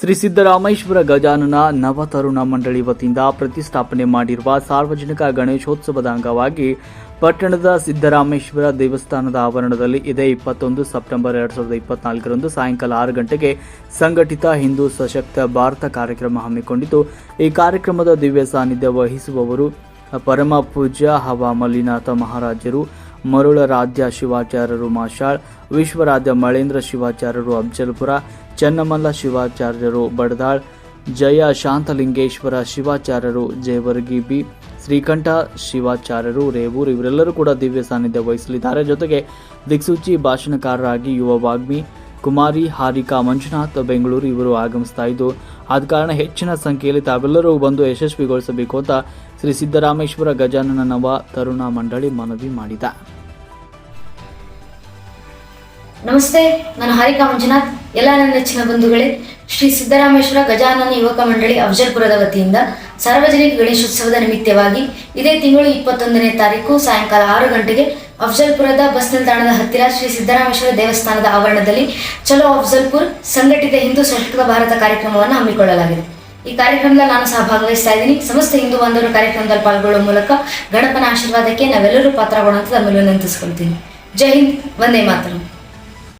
ಶ್ರೀ ಸಿದ್ದರಾಮೇಶ್ವರ ಗಜಾನನ ನವತರುಣ ಮಂಡಳಿ ವತಿಯಿಂದ ಪ್ರತಿಷ್ಠಾಪನೆ ಮಾಡಿರುವ ಸಾರ್ವಜನಿಕ ಗಣೇಶೋತ್ಸವದ ಅಂಗವಾಗಿ ಪಟ್ಟಣದ ಸಿದ್ದರಾಮೇಶ್ವರ ದೇವಸ್ಥಾನದ ಆವರಣದಲ್ಲಿ ಇದೇ ಇಪ್ಪತ್ತೊಂದು ಸೆಪ್ಟೆಂಬರ್ ಎರಡ್ ಸಾವಿರದ ಇಪ್ಪತ್ನಾಲ್ಕರಂದು ಸಾಯಂಕಾಲ ಆರು ಗಂಟೆಗೆ ಸಂಘಟಿತ ಹಿಂದೂ ಸಶಕ್ತ ಭಾರತ ಕಾರ್ಯಕ್ರಮ ಹಮ್ಮಿಕೊಂಡಿದ್ದು, ಈ ಕಾರ್ಯಕ್ರಮದ ದಿವ್ಯ ಸಾನ್ನಿಧ್ಯ ವಹಿಸುವವರು ಪರಮ ಪೂಜ್ಯ ಹವಾಮಲ್ಲಿನಾಥ ಮಹಾರಾಜರು ಮರುಳರಾಧ್ಯ ಶಿವಾಚಾರ್ಯರು ಮಾಷಾಳ್, ವಿಶ್ವರಾಧ್ಯ ಮಳೇಂದ್ರ ಶಿವಾಚಾರ್ಯರು ಅಬ್ಜಲ್ಪುರ, ಚನ್ನಮಲ್ಲ ಶಿವಾಚಾರ್ಯರು ಬಡದಾಳ್, ಜಯ ಶಾಂತಲಿಂಗೇಶ್ವರ ಶಿವಾಚಾರ್ಯರು ಜಯವರ್ಗಿ ಬಿ, ಶ್ರೀಕಂಠ ಶಿವಾಚಾರ್ಯರು ರೇವೂರ್, ಇವರೆಲ್ಲರೂ ಕೂಡ ದಿವ್ಯ ಸಾನ್ನಿಧ್ಯ ವಹಿಸಲಿದ್ದಾರೆ. ಜೊತೆಗೆ ದಿಕ್ಸೂಚಿ ಭಾಷಣಕಾರರಾಗಿ ಯುವ ವಾಗ್ಮಿ ಕುಮಾರಿ, ಹಾರಿಕಾ ಮಂಜುನಾಥ್, ಬೆಂಗಳೂರು ಇವರು ಆಗಮಿಸ್ತಾ ಇದ್ದು ಆದ ಕಾರಣ ಹೆಚ್ಚಿನ ಸಂಖ್ಯೆಯಲ್ಲಿ ತಾವೆಲ್ಲರೂ ಬಂದು ಯಶಸ್ವಿಗೊಳಿಸಬೇಕು ಅಂತ ಶ್ರೀ ಸಿದ್ದರಾಮೇಶ್ವರ ಗಜಾನನ ನವ ತರುಣ ಮಂಡಳಿ ಮನವಿ ಮಾಡಿದೆ. ನಮಸ್ತೆ, ನಾನು ಹಾರಿಕಾ ಮಂಜುನಾಥ್. ಎಲ್ಲ ನನ್ನ ನೆಚ್ಚಿನ ಬಂಧುಗಳೇ, ಶ್ರೀ ಸಿದ್ದರಾಮೇಶ್ವರ ಗಜಾನನ ಯುವಕ ಮಂಡಳಿ ಅಫಜಲ್ಪುರದ ವತಿಯಿಂದ ಸಾರ್ವಜನಿಕ ಗಣೇಶೋತ್ಸವದ ನಿಮಿತ್ತವಾಗಿ ಇದೇ ತಿಂಗಳು ಇಪ್ಪತ್ತೊಂದನೇ ತಾರೀಕು ಸಾಯಂಕಾಲ ಆರು ಗಂಟೆಗೆ ಅಫಜಲ್ಪುರದ ಬಸ್ ನಿಲ್ದಾಣದ ಹತ್ತಿರ ಶ್ರೀ ಸಿದ್ದರಾಮೇಶ್ವರ ದೇವಸ್ಥಾನದ ಆವರಣದಲ್ಲಿ ಚಲೋ ಅಫಜಲ್ಪುರ್ ಸಂಘಟಿತ ಹಿಂದೂ ಸಂಸ್ಕೃತ ಭಾರತ ಕಾರ್ಯಕ್ರಮವನ್ನು ಹಮ್ಮಿಕೊಳ್ಳಲಾಗಿದೆ. ಈ ಕಾರ್ಯಕ್ರಮದಲ್ಲಿ ನಾನು ಸಹ ಭಾಗವಹಿಸ್ತಾ ಇದ್ದೀನಿ. ಸಮಸ್ತ ಹಿಂದೂ ಬಾಂಧವರು ಕಾರ್ಯಕ್ರಮದಲ್ಲಿ ಪಾಲ್ಗೊಳ್ಳುವ ಮೂಲಕ ಗಣಪನ ಆಶೀರ್ವಾದಕ್ಕೆ ನಾವೆಲ್ಲರೂ ತಮ್ಮಲ್ಲಿ ನೆನಪಿಸ್ಕೊಳ್ತೀನಿ ಜೈ ಹಿಂದ್, ವಂದೇ ಮಾತರಂ.